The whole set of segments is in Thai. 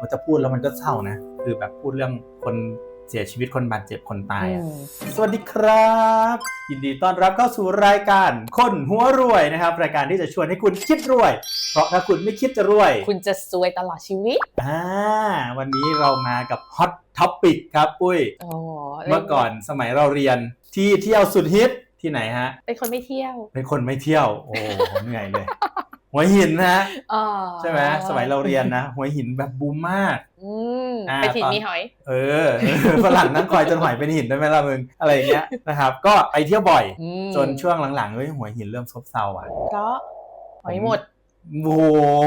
มันจะพูดแล้วมันก็เศร้านะ คือแบบพูดเรื่องคนเสียชีวิตคนบาดเจ็บคนตายอะอืมสวัสดีครับ ยินดีต้อนรับเข้าสู่รายการคนหัวรวยนะครับ รายการที่จะชวนให้คุณคิดรวย เพราะถ้าคุณไม่คิดจะรวย คุณจะซวยตลอดชีวิตอ่าวันนี้เรามากับฮอตท็อปปิกครับปุ้ยโอ้เมื่อก่อนสมัยเราเรียนที่เที่ยวสุดฮิตที่ไหนฮะ เป็นคนไม่เที่ยว เป็นคนไม่เที่ยว โอ้โหเหนื่อยเลย หัวหินนะฮะอ๋อใช่ไหมสมัยเราเรียนนะหัวหินแบบบูมมากอืมอ่าไปถิ่นตอนมีหอย เออฝรั่งนั่งคอยจนหอยเป็นหินได้ไหมล่ะมึงอะไรอย่างเงี้ยนะครับ ก็ไปเที่ยวบ่อยอืมจนช่วงหลังๆเฮ้ยหัวหินเริ่มซบเซาอะเพราะหอยหมดโอ้โห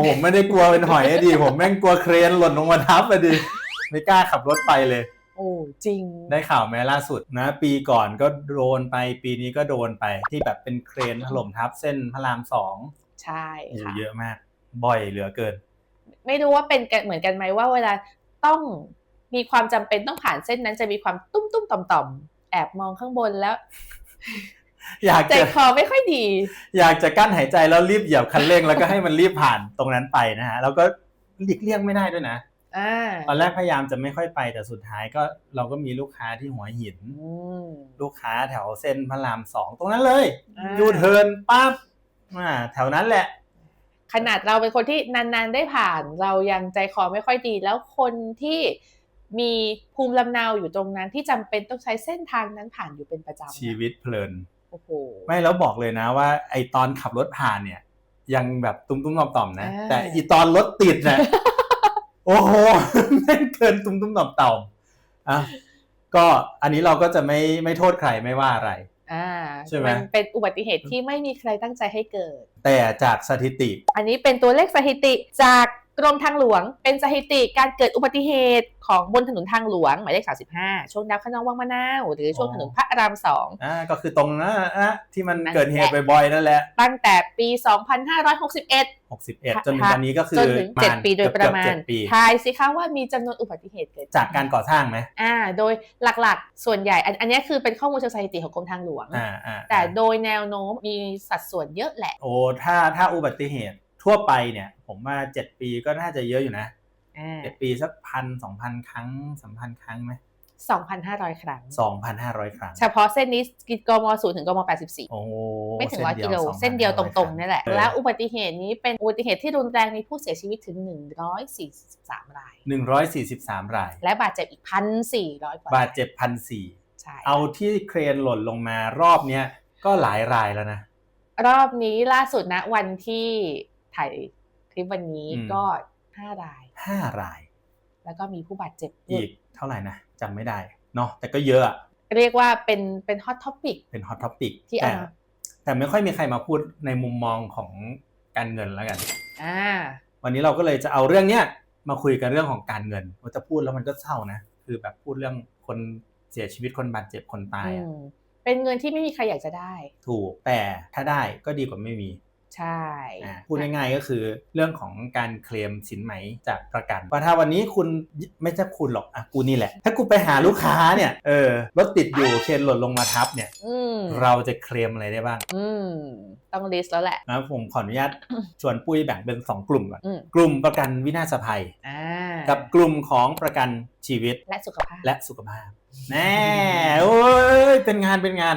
ผมไม่ได้กลัวเป็นหอยอะดิผมแม่งกลัวเครนหล่นลงมาทับอะดิไม่กล้าขับรถไปเลยโอ้จริง ได้ข่าวไหมล่าสุดนะ ปีก่อนก็โดนไปปีนี้ก็โดนไปที่แบบเป็นเครนถล่มทับเส้นพระรามสอง ใช่โอ้โหค่ะเยอะมาก บ่อยเหลือเกิน ไม่รู้ว่าเป็นกันเหมือนกันไหมว่าเวลาต้องมีความจำเป็นต้องผ่านเส้นนั้นจะมีความตุ้มตุ้มต่อมต่อมๆแอบมองข้างบนแล้ว อยากใจจะคอไม่ค่อยดี อยากจะกั้นหายใจแล้วรีบเหยียบคันเร่งแล้วก็ให้มันรีบผ่านตรงนั้นไปนะฮะแล้วก็หลีกเลี่ยงไม่ได้ด้วยนะอ่าตอนแรกพยายามจะไม่ค่อยไปแต่สุดท้ายก็เราก็มีลูกค้าที่หัวหินอืมลูกค้าแถวเส้นพระรามสองตรงนั้นเลยอ่ายูเทิร์นปั๊บ อ่าแถวนั้นแหละ ขนาดเราเป็นคนที่นานๆได้ผ่าน เรายังใจคอไม่ค่อยดี แล้วคนที่มีภูมิลำเนาอยู่ตรงนั้นที่จำเป็นต้องใช้เส้นทางนั้นผ่านอยู่เป็นประจำชีวิตเพลิน โอ้โห ไม่แล้วบอกเลยนะว่า ไอตอนขับรถผ่านเนี่ย ยังแบบตุ้มๆต่อมๆนะ อ่า แต่อีตอนรถติดเนี่ย โอ้โหแม่งเกินตุ้มๆต่อมๆอะก็อันนี้เราก็จะไม่ไม่โทษใครไม่ว่าอะไร อ่าใช่ไหมนเป็นอุบัติเหตุที่ไม่มีใครตั้งใจให้เกิด แต่จากสถิติ อันนี้เป็นตัวเลขสถิติจาก กรมทางหลวงเป็นสถิติการเกิดอุบัติเหตุของบนถนนทางหลวง หมายเลข 35 ช่วงดาวขนองวังมะนาว หรือช่วงถนนพระรามสองอ่าก็คือตรงนั้นนะที่มันนั่นเกิดเหตุแหละบ่อยๆนั่นแหละ ตั้งแต่ปี 2561 61 จนถึงตอนนี้ก็คือจนถึงประเจ็ดมาณปีโดยประมาณเกือบๆ7ปีทายสิคะว่ามีจำนวนอุบัติเหตุเกิดจากการก่อสร้างไหมอ่า โดยหลักๆ ส่วนใหญ่ อันอันนี้คือเป็นข้อมูลเชิงสถิติของกรมทางหลวงอ่าอ่าแต่โดยแนวโน้มมีสัดส่วนเยอะแหละ โอ้ถ้าถ้าอุบัติเหตุ ทั่วไปเนี่ย ผมว่า7ปีก็น่าจะเยอะอยู่นะอ่าเจ็ดปีสักพันสองพันครั้งสามพันครั้งไหม2,500ครั้งสองพันห้าร้อยครั้ง เฉพาะเส้นนี้กิกมศูนย์ถึงกม84โอ้ไม่ถึงร้อยส้กิโล2,500เส้นเดียวตรงๆนี่แหละเออแล้วอุบัติเหตุนี้เป็นอุบัติเหตุที่รุนแรงมีผู้เสียชีวิตถึง143รายหนึ่งร้อยสี่สิบสามราย และบาดเจ็บอีก1,400กว่าบาดเจ็บพันสี่ใช่เอาที่เครนหล่นลงมารอบเนี้ยก็หลายรายแล้วนะ รอบนี้ล่าสุดนะวันที่ ถ่ายคลิปวันนี้อืมก็5รายห้าราย แล้วก็มีผู้บาดเจ็บอีกเท่าไหร่นะจำไม่ได้เนาะแต่ก็เยอะอะเรียกว่าเป็นเป็นฮอตท็อปิกเป็นฮอตท็อปิกที่แต่เอามาแต่ไม่ค่อยมีใครมาพูดในมุมมองของการเงินแล้วกันอ่าวันนี้เราก็เลยจะเอาเรื่องเนี้ยมาคุยกันเรื่องของการเงินว่าจะพูดแล้วมันก็เศร้านะ คือแบบพูดเรื่องคนเสียชีวิตคนบาดเจ็บคนตายอะอืมเป็นเงินที่ไม่มีใครอยากจะได้ ถูกแต่ถ้าได้ก็ดีกว่าไม่มี ใช่อ่าพูดง่ายๆก็คือเรื่องของการเคลมสินไหมจากประกันว่าถ้าวันนี้คุณไม่ใช่คุณหรอกอะกูนี่แหละ ถ้ากูไปหาลูกค้าเนี่ยเออรถติดอยู่เคนหล่นลงมาทับเนี่ยอืมเราจะเคลมอะไรได้บ้างอืมต้องลิสต์แล้วแหละนะผมขออนุญาตชวนปุ้ยแบ่งเป็น 2 กลุ่มก่อนอืมกลุ่มประกันวินาศภัยอ่ากับกลุ่มของประกันชีวิตและสุขภาพและสุขภาพ แน่โอ้ยเป็นงานเป็นงาน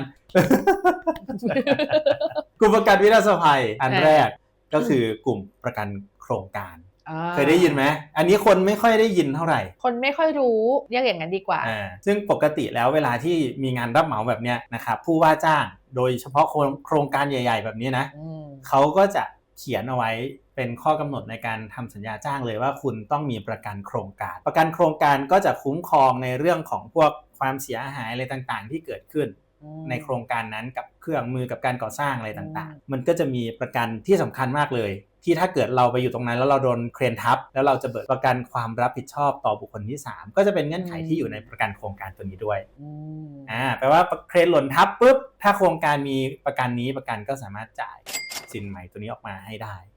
กลุ่มประกันวินาศภัยอันแรกก็คือกลุ่มประกันโครงการอ่าเคยได้ยินไหม อันนี้คนไม่ค่อยได้ยินเท่าไหร่ คนไม่ค่อยรู้เรียกอย่างนั้นดีกว่าอ่าซึ่งปกติแล้วเวลาที่มีงานรับเหมาแบบเนี้ยนะครับผู้ว่าจ้างโดยเฉพาะโครงโครงการใหญ่ ๆ แบบนี้นะอืมเขาก็จะเขียนเอาไว้ เป็นข้อกำหนดในการทำสัญญาจ้างเลยว่าคุณต้องมีประกันโครงการ ประกันโครงการก็จะคุ้มครองในเรื่องของพวกความเสียหายอะไรต่างๆ ที่เกิดขึ้นอืมในโครงการนั้นกับเครื่องมือกับการก่อสร้างอะไรต่างอืมๆมันก็จะมีประกันที่สำคัญมากเลย ที่ถ้าเกิดเราไปอยู่ตรงนั้น แล้วเราโดนเครนทับ แล้วเราจะเบิกประกันความรับผิดชอบต่อบุคคลที่ 3 ก็จะเป็นเงื่อนไขที่อยู่ในประกันโครงการตัวนี้ด้วยอืมอ่าแปลว่าเครนหล่นทับปุ๊บถ้าโครงการมีประกันนี้ประกันก็สามารถจ่ายสินใหม่ตัวนี้ออกมาให้ได้อืม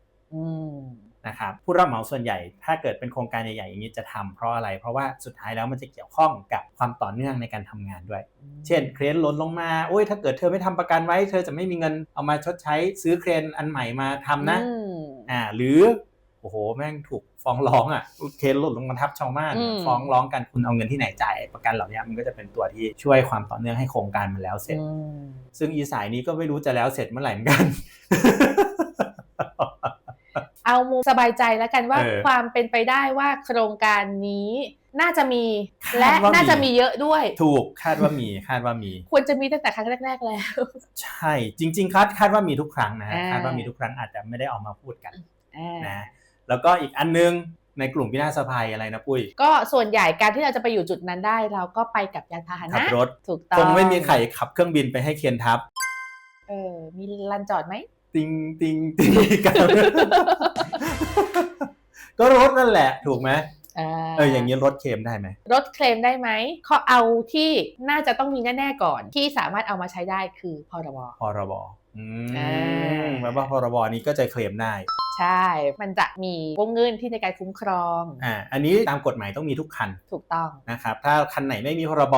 นะครับผู้รับเหมาส่วนใหญ่ถ้าเกิดเป็นโครงการใหญ่ๆอย่างนี้จะทำเพราะอะไร เพราะว่าสุดท้ายแล้วมันจะเกี่ยวข้องกับความต่อเนื่องในการทำงานด้วย เช่นเครนหล่นลงมาโอ้ยถ้าเกิดเธอไม่ทำประกันไว้เธอจะไม่มีเงินเอามาชดใช้ซื้อเครนอันใหม่มาทำนะอืมอ่าหรือโหโหแม่งถูกฟ้องร้องอะเคสหล่นลงมาทับชาวบ้านอืมฟ้องร้องกันคุณเอาเงินที่ไหนจ่ายประกันเหล่านี้มันก็จะเป็นตัวที่ช่วยความต่อเนื่องให้โครงการมันแล้วเสร็จอืมซึ่งอีสายนี้ก็ไม่รู้จะแล้วเสร็จเมื่อไหร่เหมือนกัน เอามุมสบายใจแล้วกันว่าเออความเป็นไปได้ว่าโครงการนี้น่าจะมีคาดและว่ามีน่าจะมีเยอะด้วย ถูกคาดว่ามีคาดว่ามี ควรจะมีตั้งแต่ครั้งแรก ๆ แล้ว ใช่จริง ๆคาดคาดว่ามีทุกครั้งนะฮะอ่าคาดว่ามีทุกครั้งอาจจะไม่ได้ออกมาพูดกันอ่านะแล้วก็อีกอันนึงในกลุ่มพินาศภัยอะไรนะปุ้ย ก็ส่วนใหญ่การที่เราจะไปอยู่จุดนั้นได้ เราก็ไปกับยานพาหขันะบรถถูกต้องคงไม่มีใครขับเครื่องบินไปให้เคียนทับเออมีลันจอดไหม ติงติงติงกันก็รถนั่นแหละถูกไหมเอออย่างนี้รถเคลมได้ไหมรถเคลมได้ไหมเขาเอาที่น่าจะต้องมีแน่ๆก่อนที่สามารถเอามาใช้ได้คือพรบพรบอือ่ามแปลว่าพรบนี้ก็จะเคลมได้ ใช่ มันจะมีวงเงินที่ในการคุ้มครองอ่าอันนี้ตามกฎหมายต้องมีทุกคันถูกต้องนะครับถ้าคันไหนไม่มีพรบ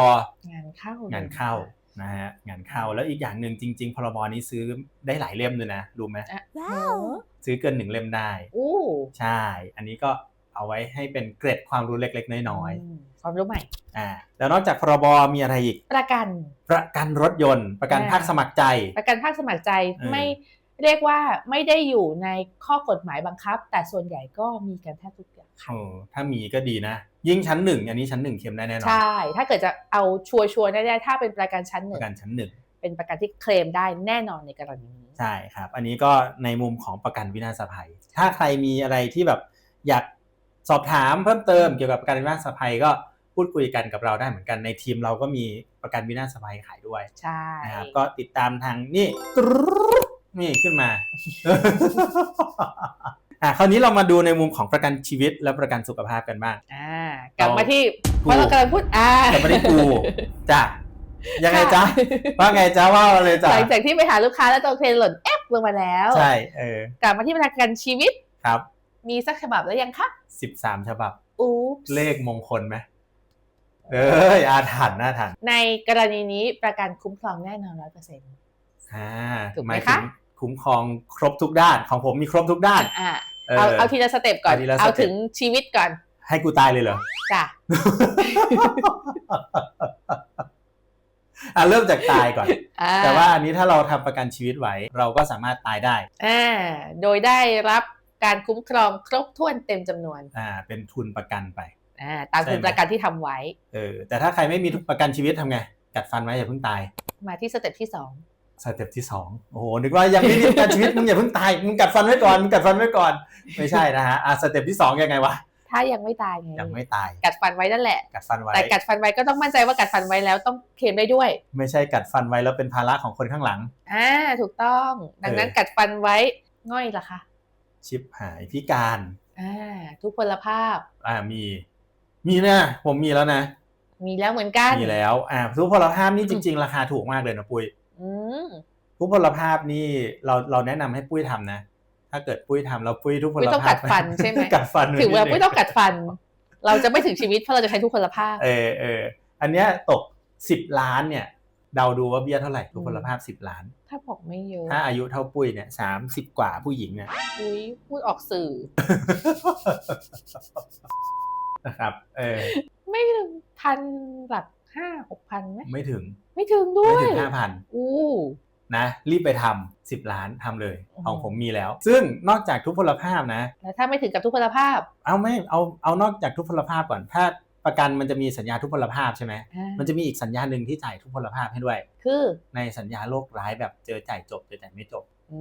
งานเข้างานเข้า นะฮะงานเข้าแล้วอีกอย่างหนึ่งจริง ๆ พรบนี้ซื้อได้หลายเล่มเลยนะรู้ไหมอะว้าวซื้อเกินหนึ่งเล่มได้อู้ใช่ อันนี้ก็เอาไว้ให้เป็นเกร็ดความรู้เล็ก ๆ น้อยมความรู้ใหม่ๆอ่าแล้วนอกจากพรบมีอะไรอีก ประกัน ประกันรถยนต์ ประกันอ่าภาคสมัครใจ ประกันภาคสมัครใจเออไม่เรียกว่าไม่ได้อยู่ในข้อกฎหมายบังคับ แต่ส่วนใหญ่ก็มีกันแทบทุก อย่างค่ะเออถ้ามีก็ดีนะ ยิ่งชั้นหนึ่งอันนี้ชั้นหนึ่งเคลมได้แน่นอนใช่ ถ้าเกิดจะเอาชัวร์ๆแน่ๆถ้าเป็นประกันชั้นหปนึ่งระกันชั้นหนึ่งเป็นประกันที่เคลมได้แน่นอนในกรณีนี้ใช่ครับ อันนี้ก็ในมุมของประกันวินาศภัย ถ้าใครมีอะไรที่แบบอยากสอบถามเพิ่มเติมเกี่ยวกับประกันวินาศภัยก็พูดคุยกันกับเราได้เหมือนกันในทีมเราก็มีประกันวินาศภัยขายด้วยใช่นะครับก็ติดตามทางนี่ตรึ๊ดนี่ขึ้นมา อะคราวนี้เรามาดูในมุมของประกันชีวิตและประกันสุขภาพกันบ้าง อ่ากลับมาที่กูเพราะเรากำลังพูดอ่ากลับมาที่กูจ้ะยังไงจ๊ะว่าไงจ๊ะว่ามาเลยจ้ะหลังจากที่ไปหาลูกค้าแล้วตัวเคลมหล่นแอปลงมาแล้วใช่เออกลับมาที่ประกันชีวิตครับ มีสักฉบับแล้วยังคะสิบสามฉบับอู้เลขมงคลไหมเอ้ยอาถรรพ์น่าถรรพ์ในกรณีนี้ประกันคุ้มครองแน่นอนร้อยเปอร์เซ็นต์อ่าถูกไหมหมายคะถึง คุ้มครองครบทุกด้านของผมมีครบทุกด้านอ่าเออเอาเอาทีละสเต็ปก่อนเอาทีละสเต็ปเอาถึงชีวิตก่อน ให้กูตายเลยเหรอ จ้ะอะเริ่มจากตายก่อนอ่แต่ว่าอันนี้ถ้าเราทำประกันชีวิตไว้เราก็สามารถตายได้อ่าโดยได้รับการคุ้มครองครบถ้วนเต็มจำนวนอ่าเป็นทุนประกันไปอ่าตามใช่ทุนไหมประกันที่ทำไว้เออแต่ถ้าใครไม่มีประกันชีวิตทำไง กัดฟันไว้อย่าเพิ่งตาย มาที่สเต็ปที่สอง สเต็ปที่สองโอ้โหนึกว่ายังไม่มีประกันชีวิตมึงอย่าเพิ่งตายมึงกัดฟันไว้ก่อนมึงกัดฟันไว้ก่อน ไม่ใช่นะฮะอะสเต็ปที่สองยังไงวะถ้ายังไม่ตายไงยังไม่ตาย กัดฟันไว้นั่นแหละกัดฟันไว้แต่กัดฟันไว้ก็ต้องมั่นใจว่ากัดฟันไว้แล้วต้องเคลมได้ด้วย ไม่ใช่กัดฟันไว้แล้วเป็นภาระของคนข้างหลังอ่าถูกต้อง ดังนั้นเออกัดฟันไว้ง่อยล่ะคะชิปหายพิการอ่าทุกพลภาพอ่ามี มีนะผมมีแล้วนะ มีแล้วเหมือนกันมีแล้วอ่าทุกพลภาพนี่จริง ๆ ราคาถูกมากเลยนะปุ้ยอืม ทุกพลภาพนี่เราเราแนะนำให้ปุ้ยทำนะ ถ้าเกิดปุ้ยทำแล้วปุ้ยทุกพลปุ้ยต้องภาพกัดฟันใช่ไหมกัดฟันถึงเวลานิดนึปุ้ยต้องกัดฟัน เราจะไม่ถึงชีวิตเพราะเราจะใช้ทุกพลภาพ เออเอออันเนี้ยตกสิบล้านเนี่ยเดาดูว่าเบี้ยเท่าไหร่ทุกพลภาพสิบล้าน ถ้าบอกไม่เยอะ ถ้าอายุเท่าปุ้ยเนี่ยสามสิบกว่าผู้หญิงเนี่ยอุ้ยพูดออกสื่อนะครับ เออไม่ถึงพันหลักห้าหกพันไหมไม่ถึง ไม่ถึงด้ไม่วยถึงห้าพันอู้นะรีบไปทำสิบล้านทำเลยอืมของผมมีแล้ว ซึ่งนอกจากทุพพลภาพนะแล้วถ้าไม่ถึงกับทุกพลภาพ เอาไม่เอาเอานอกจากทุพพลภาพก่อนถ้าประกันมันจะมีสัญญาทุพพลภาพใช่ไหมอ่ามันจะมีอีกสัญญาหนึ่งที่จ่ายทุพพลภาพให้ด้วย คือในสัญญาโรคร้ายแบบเจอจ่ายจบเจอจ่ายไม่จบอื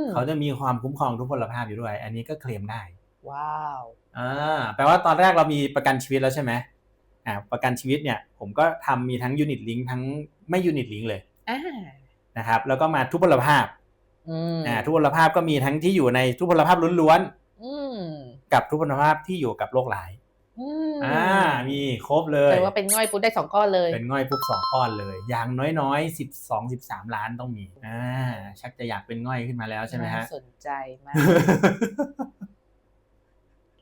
มเขาจะมีความคุ้มครองทุพพลภาพอยู่ด้วย อันนี้ก็เคลมได้ ว้าวอ่าแปลว่าตอนแรกเรามีประกันชีวิตแล้วใช่ไหม อ่าประกันชีวิตเนี่ยผมก็ทำมีทั้งยูนิตลิงทั้งไม่ยูนิตลิงเลยอ่านะครับแล้วก็มาทุพพลภาพอืมอ่าทุพพลภาพก็มีทั้งที่อยู่ในทุพพลภาพล้วนอืมๆกับทุพพลภาพที่อยู่กับโรคร้ายอืมอ่ามีครบเลยแปลว่าเป็นง่อยปุ๊บได้สองก้อนเลย เป็นง่อยปุ๊บสองก้อนเลย อย่างน้อยๆสิบสองสิบสามล้านต้องมีอ่าชักจะอยากเป็นง่อยขึ้นมาแล้วใช่ไหมฮะน่าสนใจมาก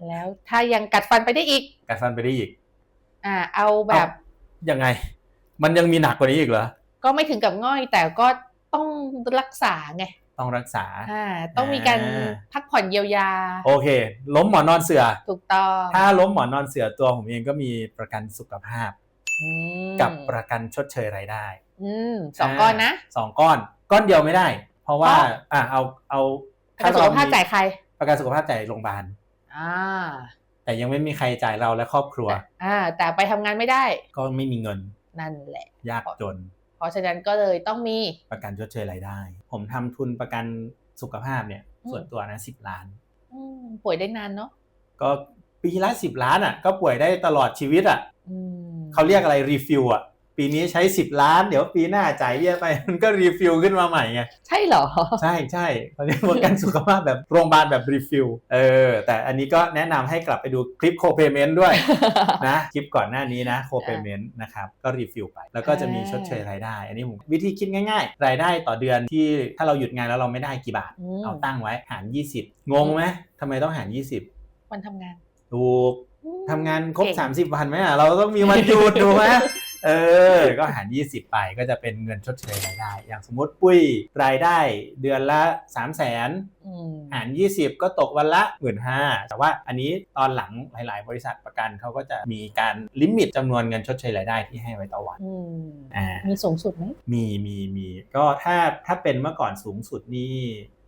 แล้วถ้ายังกัดฟันไปได้อีก กัดฟันไปได้อีก อ่าเอาแบบยังไง มันยังมีหนักกว่านี้อีกเหรอ ก็ไม่ถึงกับง่อยแต่ก็ต้องรักษาไง ต้องรักษาอ่าต้องมีการอ่าพักผ่อนเยียวยา โอเค ล้มหมอนนอนเสือ ถูกต้อง ถ้าล้มหมอนนอนเสือตัวผมเองก็มีประกันสุขภาพอืมกับประกันชดเชยรายได้อืมสองก้อนนะสองก้อนก้อนเดียวไม่ได้ เพราะว่าอ๋ออ่าเอาเอาประกันสุขภาพจ่ายใคร ประกันสุขภาพจ่ายโรงพยาบาลอ่า แต่ยังไม่มีใครจ่ายเราและครอบครัว อ่า แต่ไปทำงานไม่ได้ ก็ไม่มีเงิน นั่นแหละ ยากจน เพราะฉะนั้นก็เลยต้องมีประกันชดเชยรายได้ ผมทำทุนประกันสุขภาพเนี่ยอืมส่วนตัวนะสิบล้านอืมป่วยได้นานเนาะ ก็ปีละสิบล้านอะ ก็ป่วยได้ตลอดชีวิตอะอืมเขาเรียกอะไรรีฟิลอะ ปีนี้ใช้สิบล้าน เดี๋ยวปีหน้าจ่ายเบี้ยไป มันก็รีฟิลขึ้นมาใหม่ไง ใช่เหรอ ใช่ใช่เขาเรียกประกันสุขภาพแบบโรงพยาบาลแบบรีฟิลเออ แต่อันนี้ก็แนะนำให้กลับไปดูคลิปโคเ a เมนต์ด้วยนะคลิปก่อนหน้านี้นะโคเ a เมนต์นะครับ ก็รีฟิลไป แล้วก็จะมีชดเชยรายได้ อันนี้ผมวิธีคิดง่ายๆ รายได้ต่อเดือนที่ถ้าเราหยุดงานแล้วเราไม่ได้กี่บาทอืมเอาตั้งไว้หาร 20 งงไหมทำไมต้องหาร 20วันทำงานถูกอืมทำงานครบเก่ง30 วันไหมอะเราต้องมีวันหยุดถูกไหม เออ ก็หาร 20 ไปก็จะเป็นเงินชดเชยรายได้ อย่างสมมติปุ้ยรายได้เดือนละ 3 0 0 0 0นอืมหาร 20 ก็ตกวันละ 1 5ื่นแต่ว่าอันนี้ตอนหลังหลาย ๆ บริษัทประกันเขาก็จะมีการลิมิตจำนวนเงินชดเชยรายได้ที่ให้ไว้ต่อวันอืมอ่ามีสูงสุดไหมมีมีมีก็ถ้าถ้าเป็นเมื่อก่อนสูงสุดนี่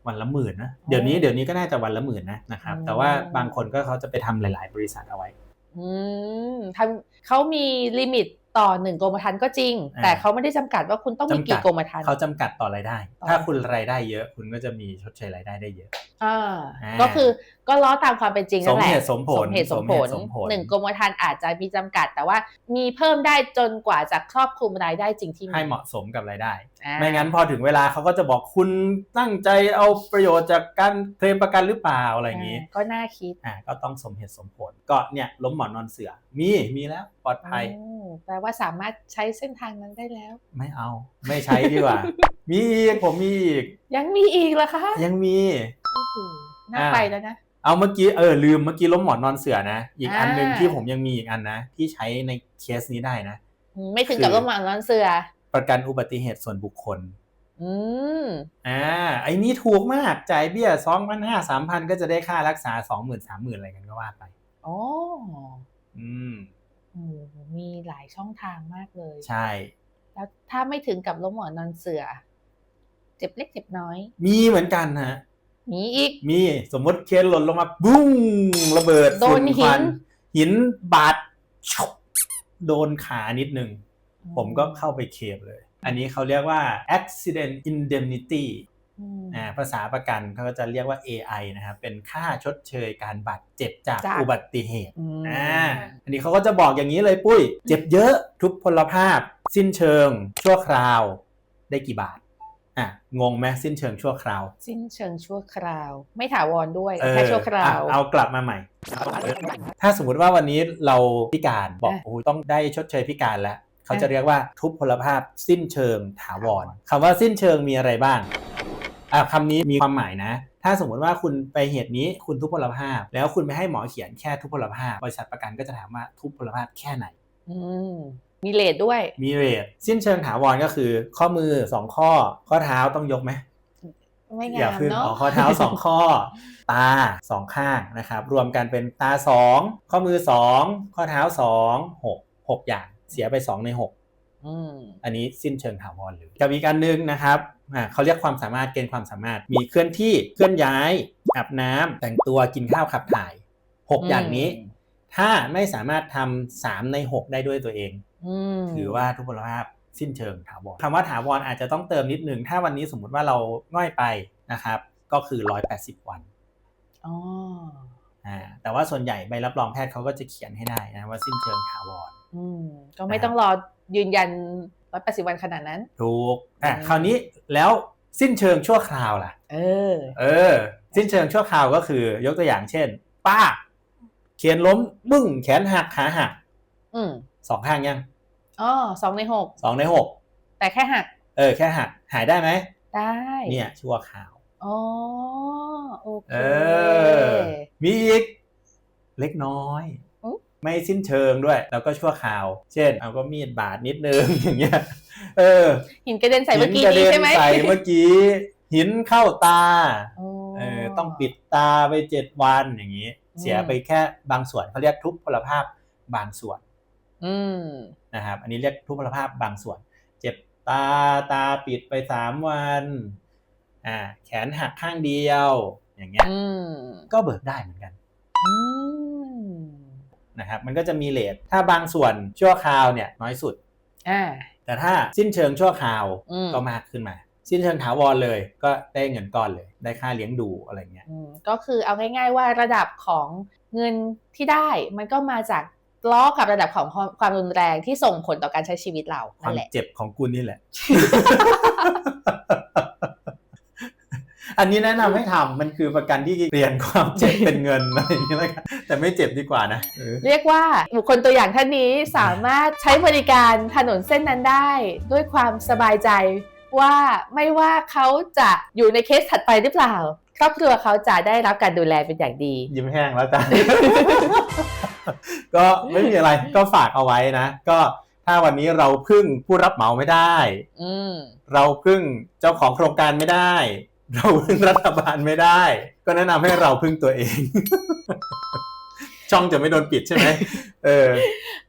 วันละหมื่นนะเดี๋ยวนี้เดี๋ยวนี้ก็น่าจะวันละหมื่นนะนะครับอืมแต่ว่าบางคนก็เขาจะไปทำหลาย ๆ บริษัทเอาไว้อืมทำเขามีลิมิต ต่อหนึ่งกรมธรรม์ก็จริงอ่าแต่เขาไม่ได้จำกัดว่าคุณต้องมีจำกักี่ดกรมธรรม์เขาจำกัดต่อรายได้ต่อถ้าคุณรายได้เยอะคุณก็จะมีชดเชยรายได้ได้เยอะอ่าอ่าก็คือก็ล้อตามความเป็นจริงนั่นแหละสมเหตุสมผลสมเหตุสมผลสมเหตุสมผลหนึ่งกรมธรรม์อาจจะมีจำกัด แต่ว่ามีเพิ่มได้จนกว่าจะครอบคลุมรายได้จริงที่ให้เหมาะสมกับรายได้อ่าไม่งั้นพอถึงเวลาเขาก็จะบอกคุณตั้งใจเอาประโยชน์จากการเคลมประกันหรือเปล่าอะไรอย่างนี้ ก็น่าคิดอ่าก็ต้องสมเหตุสมผลก็เนี่ยล้มหมอนนอนเสือมีมีแล้วปลอดภัยโอ้ แปลว่าสามารถใช้เส้นทางนั้นได้แล้ว ไม่เอา ไม่ใช้ดีกว่า มีอีกผมมีอีก ยังมีอีกเหรอคะ ยังมีโอ้โหน่าอ่าไปแล้วนะ เอาเมื่อกี้เออลืมเมื่อกี้ล้มหมอนนอนเสือนะ อีกอันหนึ่งอ่าที่ผมยังมีอีกอันนะที่ใช้ในเคสนี้ได้นะอืมไม่ถึงกับคือร่มหมอนนอนเสือ ประกันอุบัติเหตุส่วนบุคคล อืมอ่าไอ้นี่ถูกมากจ่ายเบี้ยสองพันห้าสามพันก็จะได้ค่ารักษาสองหมื่นสามหมื่นอะไรกันก็ว่าไปอ๋ออืมโอ้โห มีหลายช่องทางมากเลย ใช่ แล้วถ้าไม่ถึงกับล้มหมอนนอนเสือ เจ็บเล็กเจ็บน้อย มีเหมือนกันฮะ มีอีก มีสมมติเคนหล่นลงมาบุ้งระเบิดโดนฝุ่หินควัหินบาดชุบโดนขานิดนึง ผมก็เข้าไปเคลมเลย อันนี้เขาเรียกว่า accident indemnity อืมอ่า ภาษาประกันเขาก็จะเรียกว่า AI นะครับเป็นค่าชดเชยการบาดเจ็บจากจากอุบัติเหตุอืมอ่าอันนี้เขาก็จะบอกอย่างนี้เลยปุ้ย เจ็บเยอะทุกพลภาพ สิ้นเชิง ชั่วคราว ได้กี่บาทอะงงไหมสิ้นเชิงชั่วคราว สิ้นเชิงชั่วคราว ไม่ถาวรด้วยเออแค่ชั่วคราวอะเอากลับมาใหม่ ถ้าสมมุติว่าวันนี้เราพิการบอกอะโอ้ยต้องได้ชดเชยพิการแล้วเขาอะจะเรียกว่าทุพพลภาพสิ้นเชิงถาวรคำว่าสิ้นเชิงมีอะไรบ้าง อะคำนี้มีความหมายนะ ถ้าสมมติว่าคุณไปเหตุนี้คุณทุพพลภาพ แล้วคุณไปให้หมอเขียนแค่ทุพพลภาพ บริษัทประกันก็จะถามว่าทุพพลภาพแค่ไหนอืมมีเลทด้วย มีเรทสิ้นเชิงถาวรก็คือ ข้อมือสองข้อ ข้อเท้าต้องยกไหมไม่อย่างามขึ้นเนาะอ๋อข้อเท้าสองข้อ ตาสองข้างนะครับ รวมกันเป็นตาสองข้อมือสองข้อเท้าสองหกหกอย่างเสียไปสองในหกอืมอันนี้สิ้นเชิงถาวรเลยกับอีกอันหนึงนะครับอ่า เขาเรียกความสามารถเกณฑ์ความสามารถ มีเคลื่อนที่เคลื่อนย้ายอาบน้ำแต่งตัวกินข้าวขับถ่ายหกอย่างนี้ ถ้าไม่สามารถทำสามในหกได้ด้วยตัวเองอืมถือว่าทุพพลภาพสิ้นเชิงถาวรคำว่าถาวรอาจจะต้องเติมนิดนึง ถ้าวันนี้สมมุติว่าเราง่อยไปนะครับ ก็คือ 180 วันอ๋ออ่าแต่ว่าส่วนใหญ่ใบรับรองแพทย์เขาก็จะเขียนให้ได้นะว่าสิ้นเชิงถาวรอืมก็ไม่ต้องรอยืนยัน ร้อยแปดสิบวันขนาดนั้น ถูกอะอืมคราวนี้แล้วสิ้นเชิงชั่วคราวล่ะ เออ เออ สิ้นเชิงชั่วคราวก็คือยกตัวอย่างเช่น ป้า เขียนล้มบึ้งแขนหักขาหักอืมสองข้างยังอ๋อสองในหกสองในหกแต่แค่หัก เออ แค่หัก หายได้ไหมได้ เนี่ยชั่วคราวอ๋อโอเคเออ มีอีกเล็กน้อยอุ๊ย ไม่สิ้นเชิงด้วย แล้วก็ชั่วคราว เช่น เอาก็มีดบาดนิดนึงอย่างเงี้ยเออหินกระเด็นใส่เมื่อกี้หินกระนี้เด็นใช่ไหมใส่เมื่อกี้ หินเข้าตาโอ้เออต้องปิดตาไปเจ็ดวันอย่างนี้อืมเสียไปแค่บางส่วนเขาเรียกทุพพลภาพบางส่วนอืมนะครับ อันนี้เรียกทุพพลภาพบางส่วน เจ็บตาตาปิดไปสามวันอ่าแขนหักข้างเดียว อย่างเงี้ยอืมก็เบิกได้เหมือนกันอืม นะครับมันก็จะมีเลทถ้าบางส่วนชั่วคราวเนี่ยน้อยสุดอ่าแต่ถ้าสิ้นเชิงชั่วคราวอืมก็มากขึ้นมา สิ้นเชิงถาวรเลยก็ได้เงินก้อนเลย ได้ค่าเลี้ยงดูอะไรเงี้ยอืมก็คือเอาง่าย ๆ ว่าระดับของเงินที่ได้มันก็มาจากล้อกับระดับของความความรุนแรงที่ส่งผลต่อการใช้ชีวิตเราควานั่มนแหละเจ็บของกูนี่แหละ อันนี้แนะนำให้ทำมันคือประกันที่เปลี่ยนความเจ็บเป็นเงินอะไรอย่างเงี้ยแล้วกันแต่ไม่เจ็บดีกว่านะเออเรียกว่าบุคคลตัวอย่างท่านนี้สามารถใช้บริการถนนเส้นนั้นได้ ด้วยความสบายใจว่าไม่ว่าเขาจะอยู่ในเคสถัดไปหรือเปล่าครอบครัวเขาจะได้รับการดูแลเป็นอย่างดี ยิ้มแห้งแล้วจ้ะก็ไม่มีอะไรก็ฝากเอาไว้นะ ก็ถ้าวันนี้เราพึ่งผู้รับเหมาไม่ได้อืมเราพึ่งเจ้าของโครงการไม่ได้ เราพึ่งรัฐบาลไม่ได้ ก็แนะนำให้เราพึ่งตัวเอง ช่องจะไม่โดนปิดใช่ไหมเออ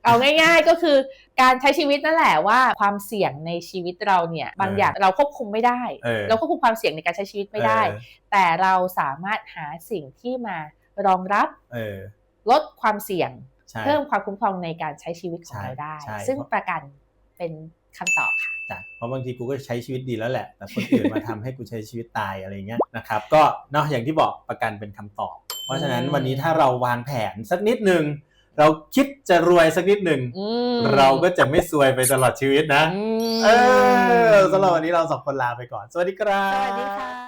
เอาง่าย ๆก็คือการใช้ชีวิตนั่นแหละว่าความเสี่ยงในชีวิตเราเนี่ยบางอย่างเราควบคุมไม่ได้เออเราควบคุมความเสี่ยงในการใช้ชีวิตไม่ได้เออแต่เราสามารถหาสิ่งที่มารองรับเออลดความเสี่ยงใช่เพิ่มความคุ้มครองในการใช้ชีวิตของใช่เราได้ใช่ซึ่งประกัน เป็นคำตอบค่ะจ้ะเพราะบางทีกูก็ใช้ชีวิตดีแล้วแหละ แต่คนอื่นมาทำให้กูใช้ชีวิตตายอะไรเงี้ยนะครับ ก็เนาะอย่างที่บอกประกันเป็นคำตอบ เพราะฉะนั้นอืมวันนี้ถ้าเราวางแผนสักนิดหนึ่งเราคิดจะรวยสักนิดหนึ่งอืมเราก็จะไม่ซวยไปตลอดชีวิตนะอืมเออสำหรับวันนี้เราสองคนลาไปก่อน สวัสดีครับ สวัสดีค่ะ